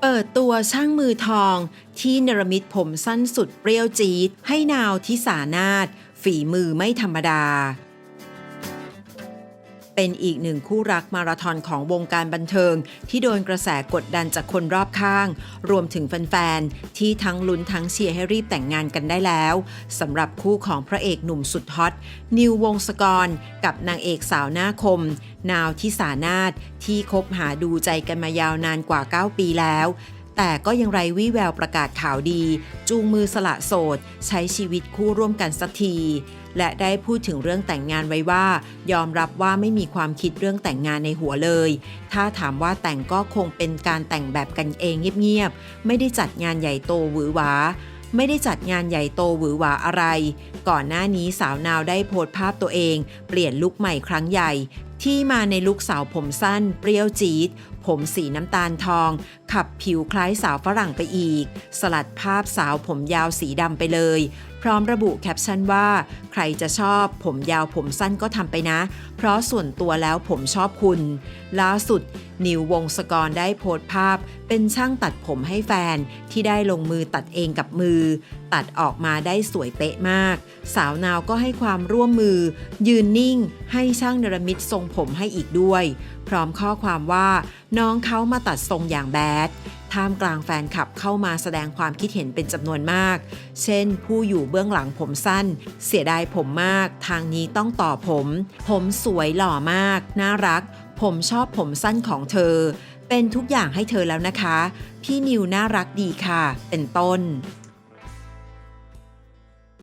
เปิดตัวช่างมือทองที่เนรมิตผมสั้นสุดเปรี้ยวจี๊ดให้นาวทิสานาฏฝีมือไม่ธรรมดา เป็นอีกหนึ่งคู่รักมาราธอนของวงการบันเทิง ที่โดนกระแสกดดันจากคนรอบข้าง รวมถึงแฟนๆ ที่ทั้งลุ้นทั้งเชียร์ให้รีบแต่งงานกันได้แล้วสำหรับคู่ของพระเอกหนุ่มสุดฮอต นิววงศกร กับนางเอกสาวหน้าคม นาวทิสานาถที่คบหาดูใจกันมายาวนานกว่า 9 ปีแล้ว แต่ก็ยังไรวี่แววประกาศข่าวดี จูงมือสละโสด ใช้ชีวิตคู่ร่วมกันสักที และได้พูดถึงเรื่องแต่งงานไว้ว่า ยอมรับว่าไม่มีความคิดเรื่องแต่งงานในหัวเลย ถ้าถามว่าแต่งก็คงเป็นการแต่งแบบกันเองเงียบๆ ไม่ได้จัดงานใหญ่โตหวือหวาไม่ได้จัดงานใหญ่โตหวือหวาอะไร ก่อนหน้านี้สาวนาวได้โพสต์ภาพตัวเอง เปลี่ยนลุคใหม่ครั้งใหญ่ ที่มาในลุคสาวผมสั้น เปรี้ยวจี๊ด ผมสีน้ำตาลทอง ขับผิวคล้ายสาวฝรั่งไปอีก สลัดภาพสาวผมยาวสีดำไปเลย พร้อมระบุแคปชั่นว่า ใครจะชอบผมยาวผมสั้นก็ทำไปนะ เพราะส่วนตัวแล้วผมชอบคุณ ล่าสุด นิววงศกรได้โพสต์ภาพ เป็นช่างตัดผมให้แฟนที่ได้ลงมือตัดเองกับมือ ตัดออกมาได้สวยเป๊ะมาก สาวนาวก็ให้ความร่วมมือ ยืนนิ่ง ให้ช่างเนรมิตทรงผมให้อีกด้วย พร้อมข้อความว่า น้องเขามาตัดทรงอย่างแบดท่ามกลางแฟนคลับเข้ามาแสดงความคิดเห็นเป็นจำนวนมาก เช่น ผู้อยู่เบื้องหลังผมสั้น เสียดายผมมาก ทางนี้ต้องต่อผม ผมสวยหล่อมาก น่ารัก ผมชอบผมสั้นของเธอ เป็นทุกอย่างให้เธอแล้วนะคะ พี่นิวน่ารักดีค่ะ เป็นต้น